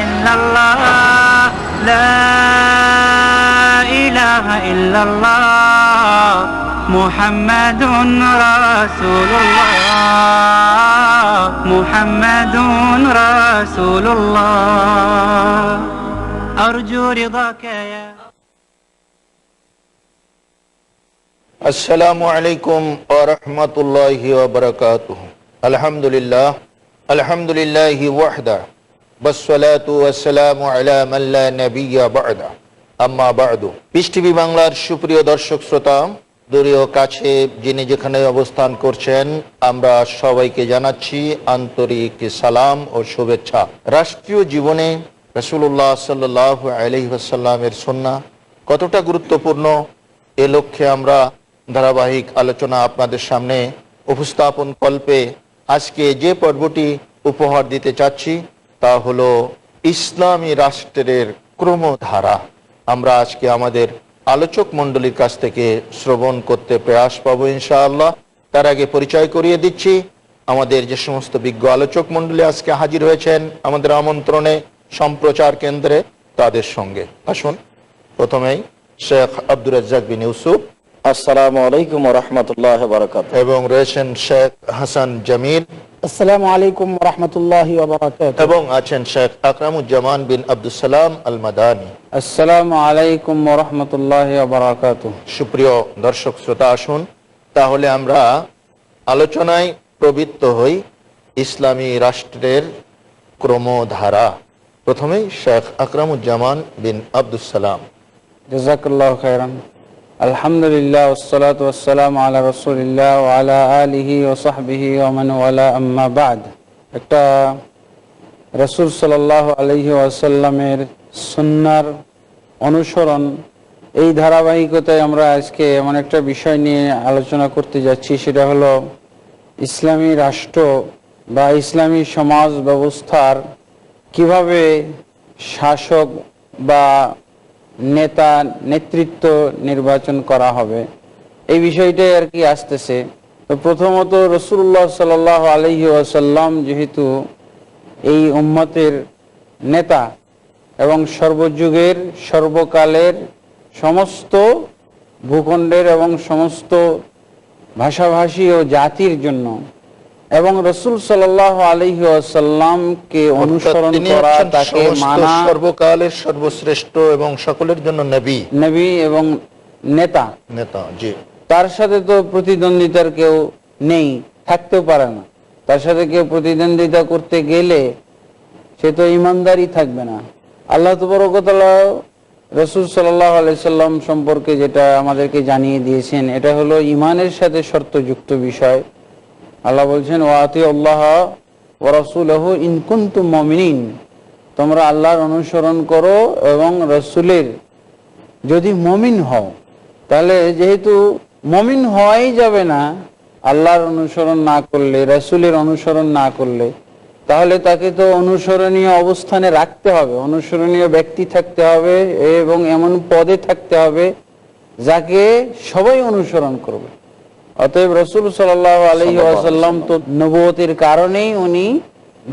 إلا الله لا إله إلا الله محمد رسول الله محمد رسول الله. أرجو رضاك يا السلام عليكم ورحمة الله وبركاته. الحمد لله الحمد لله وحده. TV বাংলার সুপ্রিয় দর্শক শ্রোতা দূরে ও কাছে যিনি যেখানে অবস্থান করছেন, আমরা সবাইকে জানাচ্ছি আন্তরিক সালাম ও শুভেচ্ছা। রাষ্ট্রীয় জীবনে রসুল্লাহ সাল্লাহ আলহিহাসাল্লামের সন্না কতটা গুরুত্বপূর্ণ, এ লক্ষ্যে আমরা ধারাবাহিক আলোচনা আপনাদের সামনে উপস্থাপন কল্পে আজকে যে পর্বটি উপহার দিতে চাচ্ছি তা হলো ইসলামী রাষ্ট্রের ক্রমধারা। আমরা আজকে আমাদের আলোচক মণ্ডলীর কাছ থেকে শ্রবণ করতে প্রয়াস পাবো ইনশাআল্লাহ। তার আগে পরিচয় করিয়ে দিচ্ছি। আমাদের যে সমস্ত বিজ্ঞ আলোচক মণ্ডলী আজকে হাজির হয়েছেন আমাদের আমন্ত্রণে সম্প্রচার কেন্দ্রে তাদের সঙ্গে। আসুন, প্রথমেই শেখ আব্দুর রাজ্জাক বিন ইউসুফ। আসসালামু আলাইকুম রহমতুল্লাহ বারকাত এবং রয়েছেন শেখ হাসান জামিল। আসসালামু আলাইকুম রহমতুল্লাহ এবং আছেন শেখ আকরামুজ্জামান বিন আব্দুল সালাম আল মাদানী আসসালামু আলাইকুম রহমতুল্লাহ সুপ্রিয় দর্শক শ্রোতা আসুন। তাহলে আমরা আলোচনায় প্রবৃত্ত হই ইসলামী রাষ্ট্রের ক্রমধারা। প্রথমেই শেখ আকরামুজ্জামান বিন আব্দুল সালাম। জাজাকাল্লাহ খাইরান আলহামদুলিল্লাহ, ওসসালাতু ওয়াসসালামু আলা রাসূলিল্লাহ আলা আলিহি ওয়া সাহবিহি ওয়া ওয়ালা, আম্মা একটা রাসূল সাল্লাল্লাহু আলাইহি ওয়াসাল্লামের সুন্নার অনুসরণ, এই ধারাবাহিকতায় আমরা আজকে এমন একটা বিষয় নিয়ে আলোচনা করতে যাচ্ছি, সেটা হলো ইসলামী রাষ্ট্র বা ইসলামী সমাজ ব্যবস্থার কীভাবে শাসক বা নেতা নেতৃত্ব নির্বাচন করা হবে। এই বিষয়টাই আর কি আসতেছে। তো প্রথমত রসুল্লাহ সাল আলহি আসাল্লাম যেহেতু এই উম্মতের নেতা এবং সর্বযুগের, সর্বকালের সমস্ত ভূখণ্ডের এবং সমস্ত ভাষাভাষী ও জাতির জন্য এবং রসুল সাল আলহি আসাল্লামকে অনুসরণ করা তাকে মানা সর্বকালের সর্বশ্রেষ্ঠ এবং সকলের জন্য নবী। নবী এবং নেতা। নেতা জি। তার সাথে তো প্রতিদ্বন্দ্বিতার কেউ নেই থাকতেও পারে না। তার সাথে কেউ প্রতিদ্বন্দ্বিতা করতে গেলে সে তো ইমানদারি থাকবে না। আল্লাহ তবরকতলা রসুল সাল্লাহ আলাইসাল্লাম সম্পর্কে যেটা আমাদেরকে জানিয়ে দিয়েছেন এটা হলো ইমানের সাথে শর্তযুক্ত বিষয়। আল্লাহ বলছেন ওয়াতি আল্লাহ ও রসুলহ ইনকুন্তু মমিনিন। তোমরা আল্লাহর অনুসরণ করো এবং রসুলের যদি মমিন হও, তাহলে যেহেতু মমিন হওয়াই যাবে না, আল্লাহর অনুসরণ না করলে, রসুলের অনুসরণ না করলে, তাহলে তাকে তো অনুসরণীয় অবস্থানে রাখতে হবে, অনুসরণীয় ব্যক্তি থাকতে হবে এবং এমন পদে থাকতে হবে যাকে সবাই অনুসরণ করবে। অতএব রসুল সাল্লাহ আলহি আসাল্লাম তো নবতির কারণেই উনি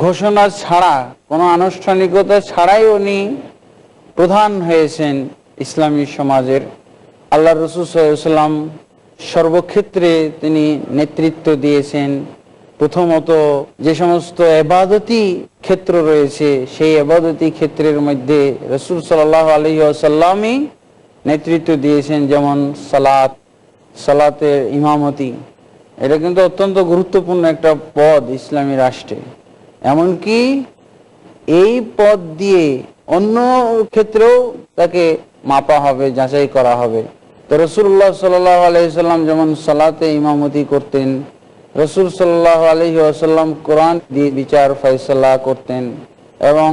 ঘোষণা ছাড়া কোনো আনুষ্ঠানিকতা ছাড়াই উনি প্রধান হয়েছেন ইসলামী সমাজের। আল্লাহ রসুল সাল্লাম সর্বক্ষেত্রে তিনি নেতৃত্ব দিয়েছেন। প্রথমত যে সমস্ত এবাদতি ক্ষেত্র রয়েছে সেই এবাদতি ক্ষেত্রের মধ্যে রসুল সাল্লাহ আলহি আসাল্লামই নেতৃত্ব দিয়েছেন যেমন সালাত সালাতের ইমামতি, এটা কিন্তু অত্যন্ত গুরুত্বপূর্ণ একটা পদ ইসলামী রাষ্ট্রে। এমনকি এই পদ দিয়ে অন্য ক্ষেত্রেও তাকে মাপা হবে, যাচাই করা হবে। তো রসুল্লাহ সাল্লাহ আলহিসাল্লাম যেমন সালাতে ইমামতি করতেন, রসুল সাল্লাহ আলহি আসাল্লাম কোরআন দিয়ে বিচার ফয়সলা করতেন এবং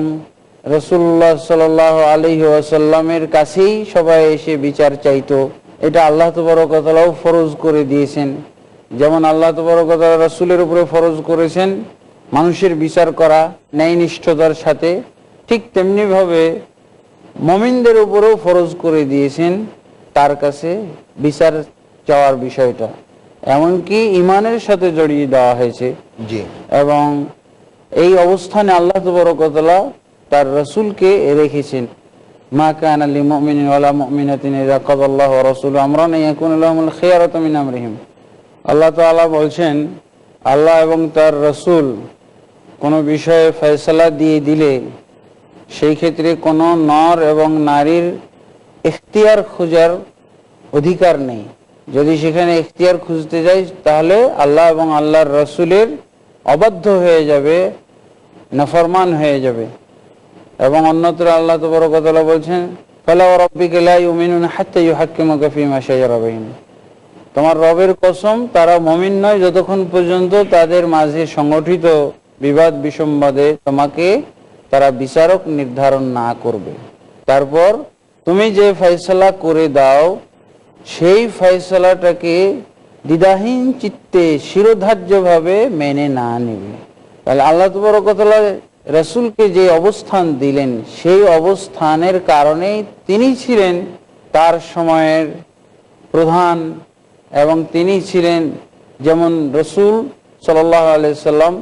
রসুল্লাহ সাল্লাহ আলহি আসাল্লামের কাছেই সবাই এসে বিচার চাইতো। এটা আল্লাহ তবরকতলাও ফরজ করে দিয়েছেন। যেমন আল্লাহ তবরকতলা রসুলের উপরে ফরজ করেছেন মানুষের বিচার করা ন্যায়নিষ্ঠতার সাথে ঠিক তেমনিভাবে মমিনদের উপরেও ফরজ করে দিয়েছেন তার কাছে বিচার চাওয়ার বিষয়টা। এমনকি ইমানের সাথে জড়িয়ে দেওয়া হয়েছে। জি। এবং এই অবস্থানে আল্লাহ তবরকতলা তার রসুলকে রেখেছেন। মা কান আলী মুমিন ওয়ালা মুমিনাতিন ইযা কাদাল্লাহু ওয়া রাসূলু আমরান ইয়াকুন লাহুমুল খিয়ারাতু মিন আমরিহিম। আল্লাহ তাআলা বলছেন, আল্লাহ এবং তার রসুল কোনো বিষয়ে ফয়সালা দিয়ে দিলে সেই ক্ষেত্রে কোনো নর এবং নারীর এখতিয়ার খোঁজার অধিকার নেই। যদি সেখানে এখতিয়ার খুঁজতে যাই, তাহলে আল্লাহ এবং আল্লাহর রসুলের অবাধ্য হয়ে যাবে, নাফরমান হয়ে যাবে। এবং অন্যত্র আল্লাহ তবরকতলা বলছেন শাজারা বাইনাহুম তোমার রবের কসম, তারা মমিন নয় যতক্ষণ পর্যন্ত তাদের মাঝে সংগঠিত বিবাদ বিসম্বাদে তোমাকে তারা বিচারক নির্ধারণ না করবে। তারপর তুমি যে ফয়সলা করে দাও, সেই ফয়সলাটাকে দ্বিধাহীন চিত্তে শিরোধার্যভাবে মেনে না নেবে। তাহলে আল্লাহ তবরকতলা রসুলকে যে অবস্থান দিলেন, সেই অবস্থানের কারণেই তিনি ছিলেন তার সময়ের প্রধান এবং তিনি ছিলেন যেমন রসুল সাল্লাহ সাল্লাম,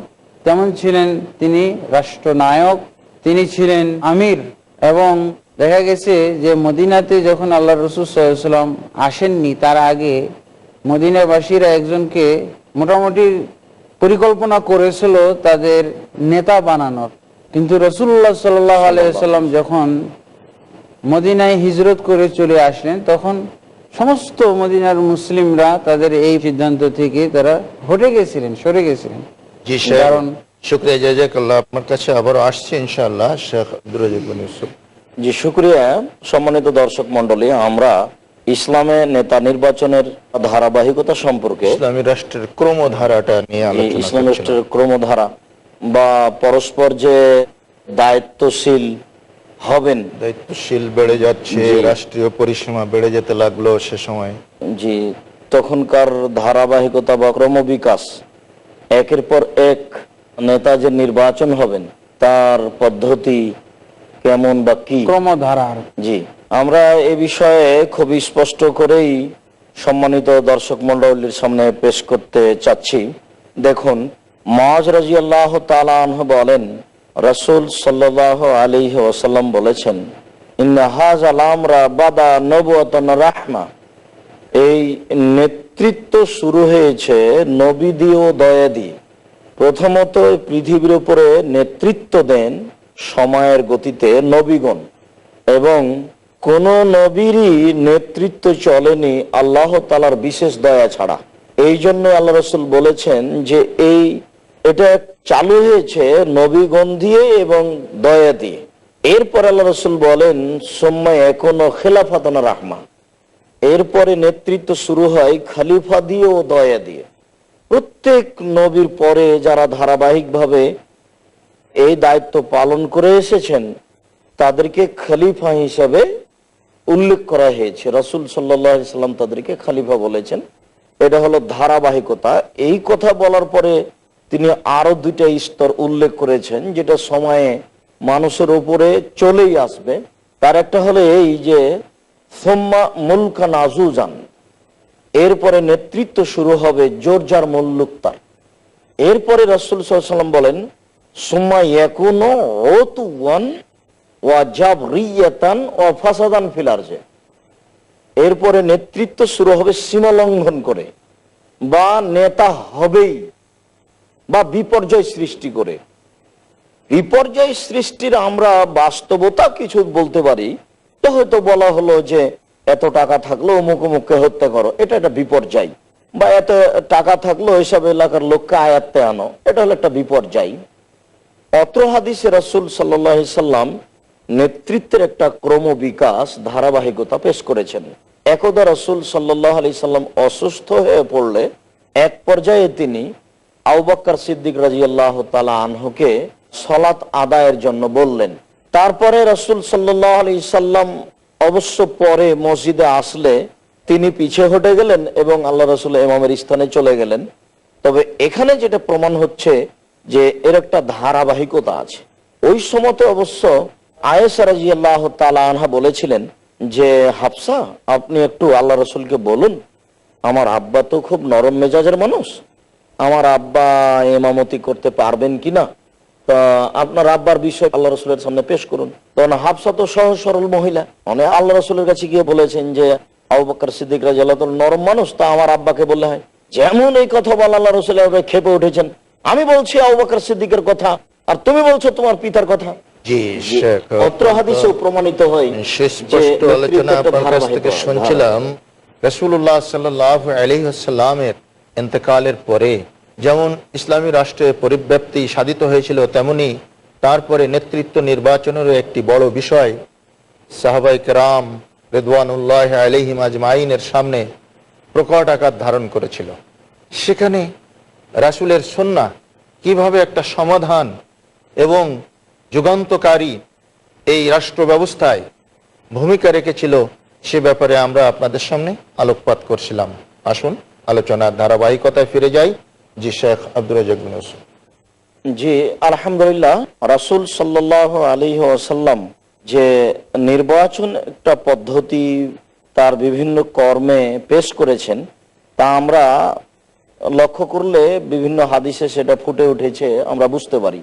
তেমন ছিলেন তিনি রাষ্ট্রনায়ক, তিনি ছিলেন আমির এবং দেখা গেছে যে মদিনাতে যখন আল্লাহ রসুল সাল্লাম আসেননি, তার আগে মদিনাবাসীরা একজনকে মোটামুটি পরিকল্পনা করেছিল তাদের নেতা বানানোর। কিন্তু রসুল্লাহ সাল্লাহ আলাইসাল্লাম যখন মদিনায় হিজরত করে চলে আসলেন তখন সমস্ত মদিনার মুসলিমরা তাদের এই সিদ্ধান্ত থেকে তারা হটে গেছিলেন সরে গেছিলেন। জি শেখ কারণ শুক্রিয়া জাজাকাল্লাহ। আপনার কাছে আবারও আসছে ইনশাআল্লাহ শেখ জি শুক্রিয়া সম্মানিত দর্শক মন্ডলী আমরা ইসলামে নেতা নির্বাচনের ধারাবাহিকতা সম্পর্কে ইসলামী রাষ্ট্রের ক্রমধারাটা নিয়ে ইসলাম রাষ্ট্রের ক্রমধারা বা পরস্পর যে দায়িত্বশীল হবেন দায়িত্বশীল বেড়ে যাচ্ছে রাষ্ট্রীয় পরিসীমা বেড়ে যেতে লাগল সে সময়। জি তখনকার ধারাবাহিকতা বা ক্রমবিকাশ একের পর এক নেতা যে নির্বাচন হবেন তার পদ্ধতি কেমন বা কি? ক্রমধারার। জি। আমরা এ বিষয়ে খুব স্পষ্ট করেই সম্মানিত দর্শক মন্ডলীর সামনে পেশ করতে চাচ্ছি। দেখুন মাজ রাজি আল্লাহ তালাহ বলেন, রসুল সাল্লাহ আলী ওসাল্লাম বলেছেন ইন্নাহাজ আলামরা বাদা নবতন রাহমা। এই নেতৃত্ব শুরু হয়েছে নবী দিয়ে ও দয়া দিয়ে। প্রথমত পৃথিবীর উপরে নেতৃত্ব দেন সময়ের গতিতে নবীগণ এবং কোন নবীরই নেতৃত্ব চলেনি আল্লাহ তালার বিশেষ দয়া ছাড়া। এই জন্য আল্লাহ রসুল বলেছেন যে এই, এটা চালু হয়েছে নবীগণ দিয়ে এবং দয়া দিয়ে। এরপর আল্লাহ রসুল বলেন সোম্মায় এখনও খেলাফাতনা রাহমা এরপরে নেতৃত্ব শুরু হয় খালিফা দিয়ে ও দয়া দিয়ে। প্রত্যেক নবীর পরে যারা ধারাবাহিকভাবে এই দায়িত্ব পালন করে এসেছেন, তাদেরকে খলিফা হিসাবে উল্লেখ করা হয়েছে, রসুল সাল্লাম তাদেরকে খালিফা বলেছেন। এটা হলো ধারাবাহিকতা। এই কথা বলার পরে তিনি আরও দুইটা স্তর উল্লেখ করেছেন, যেটা সময়ে মানুষের উপরে চলেই আসবে। তার একটা হলো এই যে, সোম্মা মুলকা নাজুজান এরপরে নেতৃত্ব শুরু হবে জোরজার মল্লুকতার এরপরে রসুল সাল্লাম বলেন, সুম্মা ইয়াকুনো ওতুয়ান এরপরে নেতৃত্ব শুরু হবে সীমা লঙ্ঘন করে বা নেতা হবেই বা বিপর্যয় সৃষ্টি করে। বিপর্যয় সৃষ্টির আমরা বাস্তবতা কিছু বলতে পারি। তো হয়তো বলা হলো যে এত টাকা থাকল, অমুক অমুককে হত্যা করো, এটা একটা বিপর্যয়। বা এত টাকা থাকল, এসব এলাকার লোককে আয়াত্তে আনো, এটা হলো একটা বিপর্যয়। অত্র হাদিসে রাসুল সাল্লাম নেতৃত্বের একটা ক্রম বিকাশ ধারাবাহিকতা পেশ করেছেন। একদা রসুল সাল্লাহ আলি সাল্লাম অসুস্থ হয়ে পড়লে এক পর্যায়ে তিনি আউবাক্কর সিদ্দিক রাজি আল্লাহ তালা আনহুকে সলাত আদায়ের জন্য বললেন। তারপরে রসুল সাল্লাহ আলি সাল্লাম অবশ্য পরে মসজিদে আসলে তিনি পিছে হটে গেলেন এবং আল্লাহ রসুল ইমামের স্থানে চলে গেলেন। তবে এখানে যেটা প্রমাণ হচ্ছে যে এর একটা ধারাবাহিকতা আছে। ওই সময়তে অবশ্য আনহা বলেছিলেন যে, হাফসা, আপনি একটু আল্লাহ রসুলকে বলুন, আমার আব্বা তো খুব নরম মেজাজের মানুষ, আমার আব্বা এমামতি করতে পারবেন কিনা? তা আপনার আব্বার বিষয় আল্লাহ রসুলের সামনে পেশ করুন। তখন হাফসা তো সহজ সরল মহিলা। মানে আল্লাহ রসুলের কাছে গিয়ে বলেছেন যে, আবু বকর সিদ্দিক রাজি আল্লাহ নরম মানুষ, তা আমার আব্বাকে বললে হয়। যেমন এই কথা বল আল্লাহ আব্বা খেপে উঠেছেন। আমি বলছি আবু সিদ্দিকের কথা, আর তুমি বলছো তোমার পিতার কথা। অত্র হাদিসেও প্রমাণিত হয় সে স্পষ্ট আলোচনা আপনার কাছ থেকে শুনছিলাম রসুল্লাহ সাল্লাহ আলহিহাস্লামের এতেকালের পরে যেমন ইসলামী রাষ্ট্রের পরিব্যাপ্তি সাধিত হয়েছিল তেমনি তারপরে নেতৃত্ব নির্বাচনেরও একটি বড় বিষয় সাহাবাই কেরাম রেদওয়ানুল্লাহ আলহিম আজমাইনের সামনে প্রকট আকার ধারণ করেছিল। সেখানে রাসুলের সন্না কীভাবে একটা সমাধান এবং যুগান্তকারী এই রাষ্ট্র ব্যবস্থায় ভূমিকা রেখেছিল, সে ব্যাপারে আমরা আপনাদের সামনে আলোকপাত করছিলাম আসুন, আলোচনার ধারাবাহিকতায় ফিরে যাই জি শেখ ইউসুফ। জি, আলহামদুলিল্লাহ, রাসুল সাল্লাহ আলী আসাল্লাম যে নির্বাচন একটা পদ্ধতি তার বিভিন্ন কর্মে পেশ করেছেন, তা আমরা লক্ষ্য করলে বিভিন্ন হাদিসে সেটা ফুটে উঠেছে, আমরা বুঝতে পারি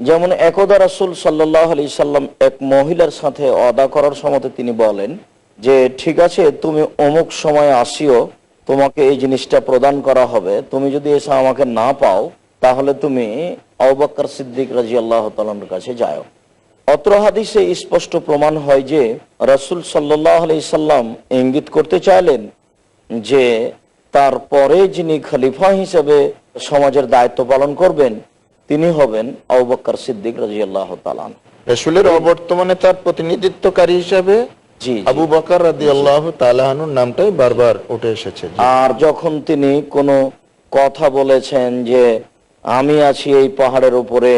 যেমন একদা রাসুল সাল্লাহ আলি সাল্লাম এক মহিলার সাথে অদা করার সময় তিনি বলেন যে, ঠিক আছে, তুমি অমুক সময় আসিও, তোমাকে এই জিনিসটা প্রদান করা হবে। তুমি যদি এসে আমাকে না পাও, তাহলে তুমি অবাক্কর সিদ্দিক রাজি আল্লাহ তালার কাছে যাও। অত্র হাদিসে স্পষ্ট প্রমাণ হয় যে, রসুল সাল্লাহ আলি সাল্লাম ইঙ্গিত করতে চাইলেন যে, তারপরে যিনি খলিফা হিসেবে সমাজের দায়িত্ব পালন করবেন তিনি হবেন আবুবক্কর সিদ্দিক রাজি আল্লাহ তালান রসুলের অবর্তমানে তার প্রতিনিধিত্বকারী হিসাবে জি জি। আবু বকর রাদি তালাহানুর নামটাই বারবার উঠে এসেছে। আর যখন তিনি কোনো কথা বলেছেন যে আমি আছি এই পাহাড়ের উপরে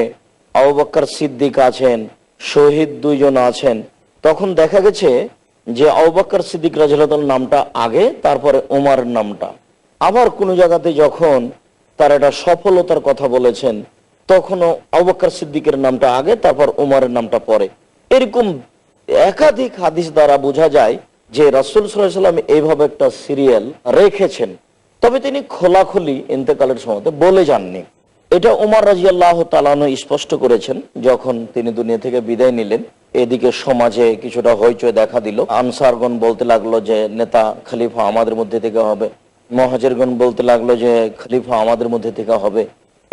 সিদ্দিক আছেন শহীদ দুইজন আছেন তখন দেখা গেছে যে আবুবক্কর সিদ্দিক রাজুল নামটা আগে তারপরে উমারের নামটা। আবার কোনো জায়গাতে যখন তার একটা সফলতার কথা বলেছেন তখনও আবুবক্কর সিদ্দিকের নামটা আগে, তারপর উমারের নামটা পরে। এরকম একাধিক হাদিস দ্বারা বোঝা যায় যে রাসুল সাল্লাম এইভাবে একটা সিরিয়াল রেখেছেন। তবে তিনি খোলাখুলি ইন্তেকালের সময় বলে যাননি। এটা উমার রাজি আল্লাহ তালানো স্পষ্ট করেছেন, যখন তিনি দুনিয়া থেকে বিদায় নিলেন, এদিকে সমাজে কিছুটা হইচই দেখা দিল। আনসারগণ বলতে লাগল যে, নেতা খলিফা আমাদের মধ্যে থেকে হবে। মহাজেরগণ বলতে লাগল যে, খলিফা আমাদের মধ্যে থেকে হবে।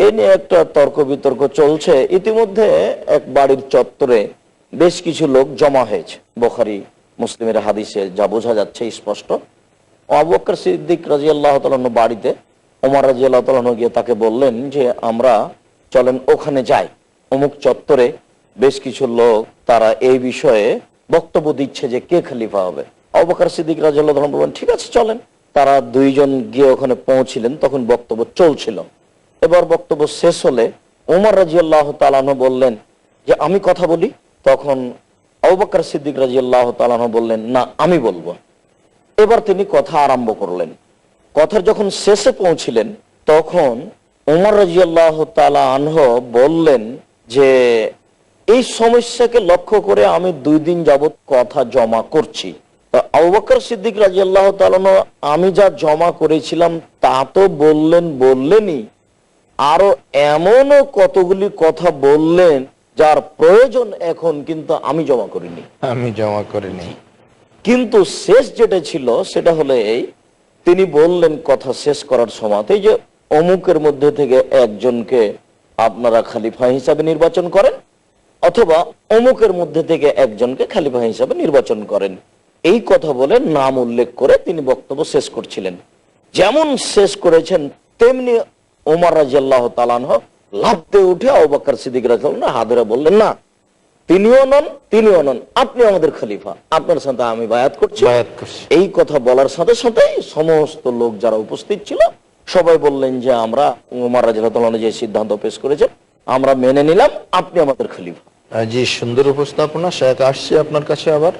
এ নিয়ে একটা তর্ক বিতর্ক চলছে। ইতিমধ্যে এক বাড়ির চত্বরে বেশ কিছু লোক জমা হয়েছে। বোখারি, মুসলিমের হাদিসে যা বোঝা যাচ্ছে স্পষ্ট। অবকর সিদ্দিক রাজি আল্লাহ বাড়িতে ওমর রাজি আল্লাহ গিয়ে তাকে বললেন যে, আমরা, চলেন ওখানে যাই। অমুক চত্বরে বেশ কিছু লোক তারা এই বিষয়ে বক্তব্য দিচ্ছে যে, কে খলিফা হবে? অবকার সিদ্দিক রাজি আল্লাহ বললেন, ঠিক আছে, চলেন। তারা দুইজন গিয়ে ওখানে পৌঁছিলেন, তখন বক্তব্য চলছিল। এবার বক্তব্য শেষ হলে উমর রাজি আল্লাহ তালানো বললেন যে, আমি কথা বলি? তখন আবুবকর সিদ্দিক রাজি আল্লাহ তালানো বললেন, না, আমি বলব। এবার তিনি কথা আরম্ভ করলেন। কথার যখন শেষে পৌঁছিলেন, তখন উমর রাজি আল্লাহ তালা আনহ বললেন যে, এই সমস্যাকে লক্ষ্য করে আমি দুই দিন যাবৎ কথা জমা করছি। আবুবকর সিদ্দিক রাজি আল্লাহ তালানো আমি যা জমা করেছিলাম তা তো বললেন, বললেনই। আরও এমনও কতগুলি কথা বললেন যার প্রয়োজন এখন কিন্তু আমি জমা করিনি। আমি জমা করিনি। কিন্তু শেষ যেটা ছিল সেটা হলো এই তিনি বললেন কথা শেষ করার সময় যে অমুকের মধ্যে থেকে একজনকে আপনারা খালিফা হিসাবে নির্বাচন করেন অথবা অমুকের মধ্যে থেকে একজনকে খালিফা হিসাবে নির্বাচন করেন। এই কথা বলে নাম উল্লেখ করে তিনি বক্তব্য শেষ করছিলেন। যেমন শেষ করেছেন তেমনি ওমর রাজিয়াল্লাহ তালানহ লাভতে উঠে অবাক্কর সিদ্দিক রাজিয়াল্লাহ হাদরা বললেন না তিনিও নন তিনিও নন আপনি আমাদের খলিফা। আপনার সাথে আমি বায়াত করছি। এই কথা বলার সাথে সাথে সমস্ত লোক যারা উপস্থিত ছিল সবাই বললেন যে আমরা উমার রাজিয়াল্লাহ যে সিদ্ধান্ত পেশ করেছে আমরা মেনে নিলাম আপনি আমাদের খলিফা। জি সুন্দর উপস্থাপনা। শেখ আসছি আপনার কাছে আবার।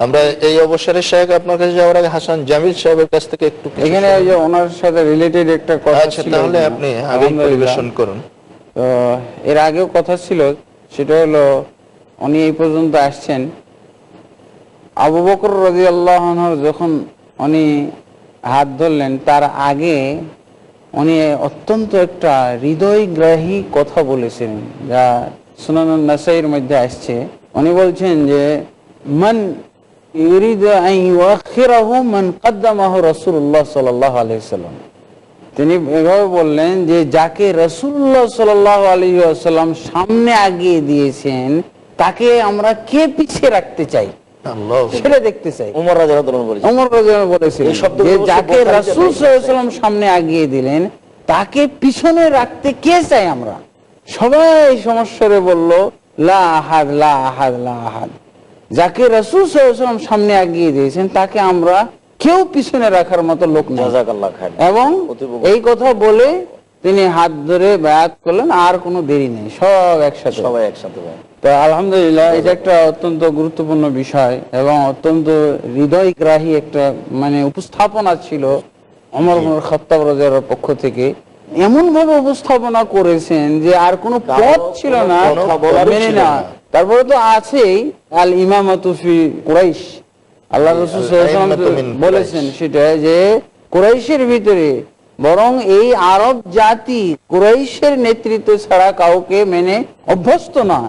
আমরা এই অবসরে শেখ আপনার কাছে যাওয়ার আগে হাসান জামিল সাহেবের কাছ থেকে একটু এখানে ওই যে ওনার সাথে রিলেটেড একটা কথা আচ্ছা ছিল। তাহলে আপনি আগে পরিবেশন করুন। এর আগেও কথা ছিল সেটা হলো উনি এই পর্যন্ত আসছেন। আবু বকর রাজি আল্লাহ যখন উনি হাত ধরলেন তার আগে উনি অত্যন্ত একটা হৃদয়গ্রাহী কথা বলেছিলেন যা সুনান নাসাইয়ের মধ্যে আসছে। উনি বলছেন যে মান ইউরিদ আন ইউআখিরাহু মান কদ্দামাহু রাসূলুল্লাহ সাল্লাল্লাহু আলাইহি সাল্লাম তিনি এভাবে বললেন যে যাকে রসুল্লাহ সাল আলী আসাল্লাম সামনে আগিয়ে দিয়েছেন তাকে আমরা কে পিছিয়ে রাখতে চাই? সেটা দেখতে চাই। উমর রাজা বলেছেন। যাকে রাসূল সামনে আগিয়ে দিলেন তাকে পিছনে রাখতে কে চাই আমরা? সবাই সমস্যারে বলল লা আহাদ লা আহাদ লা আহাদ। যাকে রাসূল ওয়াসাল্লাম সামনে আগিয়ে দিয়েছেন তাকে আমরা কেউ পিছনে রাখার মতো লোক না। এবং এই কথা বলে তিনি হাত ধরে ব্যায়াত করলেন আর কোনো দেরি নেই সব একসাথে। সবাই একসাথে তো আলহামদুলিল্লাহ এটা একটা অত্যন্ত গুরুত্বপূর্ণ বিষয় এবং অত্যন্ত হৃদয়গ্রাহী একটা মানে উপস্থাপনা ছিল অমর খত্তাব রাজার পক্ষ থেকে। এমন ভাবে উপস্থাপনা করেছেন যে আর কোনো পথ ছিল না মেনে না না। তারপরে তো আছেই আল ইমামাতুফি কুরাইশ। আল্লাহ রসুল আল সাল্লাল্লাহু আলাইহি আইম্মাতু ওয়াসাল্লাম মিন তো বলেছেন সেটা যে কুরাইশের ভিতরে বরং এই আরব জাতি কুরাইশের নেতৃত্ব ছাড়া কাউকে মেনে অভ্যস্ত না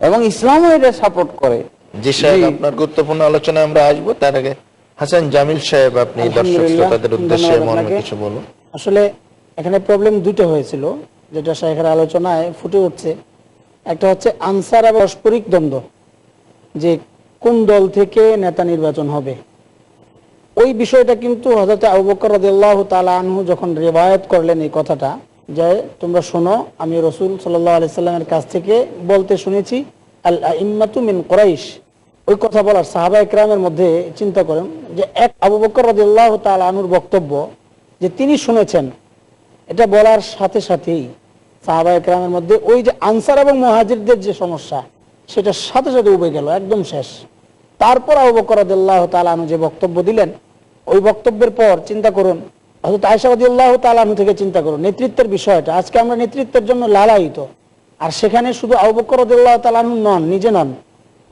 এবং ইসলামও এটা সাপোর্ট করে। জি সাহেব আপনার গুরুত্বপূর্ণ আলোচনায় আমরা আসব। তার আগে হাসান জামিল সাহেব আপনি দর্শক শ্রোতাদের উদ্দেশ্যে আপনাকে। কিছু বলুন। আসলে এখানে প্রবলেম দুটো হয়েছিল, যেটা শাহেখের আলোচনায় ফুটে উঠছে। একটা হচ্ছে আনসার এবং পারস্পরিক দ্বন্দ্ব, যে কোন দল থেকে নেতা নির্বাচন হবে। ওই বিষয়টা কিন্তু হজরত আবু বকর রাদিয়াল্লাহু তাআলা আনহু যখন রেবায়ত করলেন এই কথাটা, যে তোমরা শোনো, আমি রসুল সাল্লাল্লাহু আলাইহি সাল্লামের কাছ থেকে বলতে শুনেছি, আল আইম্মাতু মিন কুরাইশ। ওই কথা বলার সাহাবা একরামের মধ্যে চিন্তা করেন যে এক আবু বকর রাদিয়াল্লাহু তাআলা আনহুর বক্তব্য যে তিনি শুনেছেন এটা বলার সাথে সাথেই সাহাবা একরামের মধ্যে ওই যে আনসার এবং মহাজিরদের যে সমস্যা, সেটা সাথে সাথে উবে গেল, একদম শেষ। তারপর আবু বকর রাদিয়াল্লাহু তাআলা আনহু যে বক্তব্য দিলেন, ওই বক্তব্যের পর চিন্তা করুন রাদিয়াল্লাহু তাআলা আনহু থেকে চিন্তা করুন, নেতৃত্বের বিষয়টা, আজকে আমরা নেতৃত্বের জন্য লালায়িত। আর সেখানে শুধু আবু বকর রাদিয়াল্লাহু তাআলা আনহু নন, নিজে নন,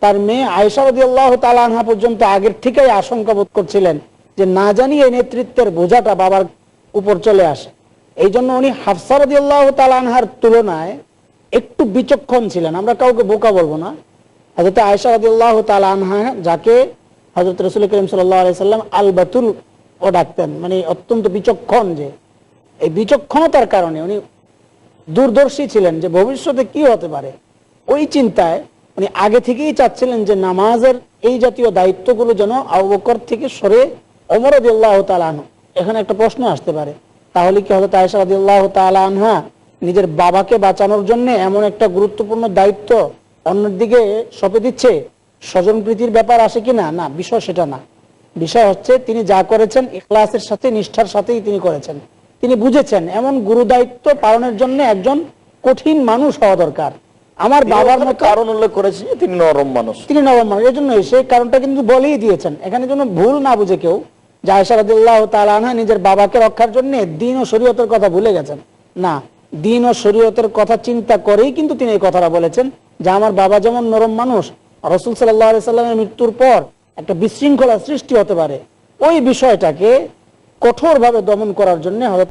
তার মেয়ে তাআলা আনহা পর্যন্ত আগের থেকেই আশঙ্কা বোধ করছিলেন যে না জানি এই নেতৃত্বের বোঝাটা বাবার উপর চলে আসে। এই জন্য উনি হাফসা রাদিয়াল্লাহু তাআলা আনহার তুলনায় একটু বিচক্ষণ ছিলেন। আমরা কাউকে বোকা বলব না। হজরত তাআলা আনহা যাকে হজরত রসুল করিম সাল্লাম আল বাতুল ও ডাকতেন মানে অত্যন্ত বিচক্ষণ যে। এই বিচক্ষণতার কারণে উনি দূরদর্শী ছিলেন যে ভবিষ্যতে কি হতে পারে। ওই চিন্তায় উনি আগে থেকেই চাচ্ছিলেন যে নামাজের এই জাতীয় দায়িত্বগুলো যেন আবু বকর থেকে সরে অমর রাদিয়াল্লাহু তাআলা আনহু। এখানে একটা প্রশ্ন আসতে পারে। তাহলে কি হযরত আয়েশা রাদিয়াল্লাহু তাআলা আনহা নিজের বাবাকে বাঁচানোর জন্য এমন একটা গুরুত্বপূর্ণ দায়িত্ব অন্যের দিকে সঁপে দিচ্ছে? স্বজন প্রীতির ব্যাপার আসে কিনা না? বিষয় সেটা না। বিষয় হচ্ছে তিনি যা করেছেন ইখলাসের সাথে নিষ্ঠার সাথেই তিনি করেছেন। তিনি বুঝেছেন এমন গুরু দায়িত্ব পালনের জন্য একজন কঠিন মানুষ হওয়া দরকার। আমার বাবার বাবার মতো কারণ উল্লেখ করেছে তিনি নরম মানুষ। তিনি নরম মানুষ এই জন্য সেই কারণটা কিন্তু বলেই দিয়েছেন। এখানে যেন ভুল না বুঝে কেউ আনহা নিজের বাবাকে রক্ষার জন্য দিন ও শরীয়তের কথা ভুলে গেছেন। না, দিন ও শরীয়তের কথা চিন্তা করেই কিন্তু তিনি এই কথাটা বলেছেন যে আমার বাবা যেমন নরম মানুষ, রসুল সাল্লাহ সাল্লামের মৃত্যুর পর একটা বিশৃঙ্খলা সৃষ্টি হতে পারে। ওই বিষয়টাকে কঠোরভাবে দমন করার জন্য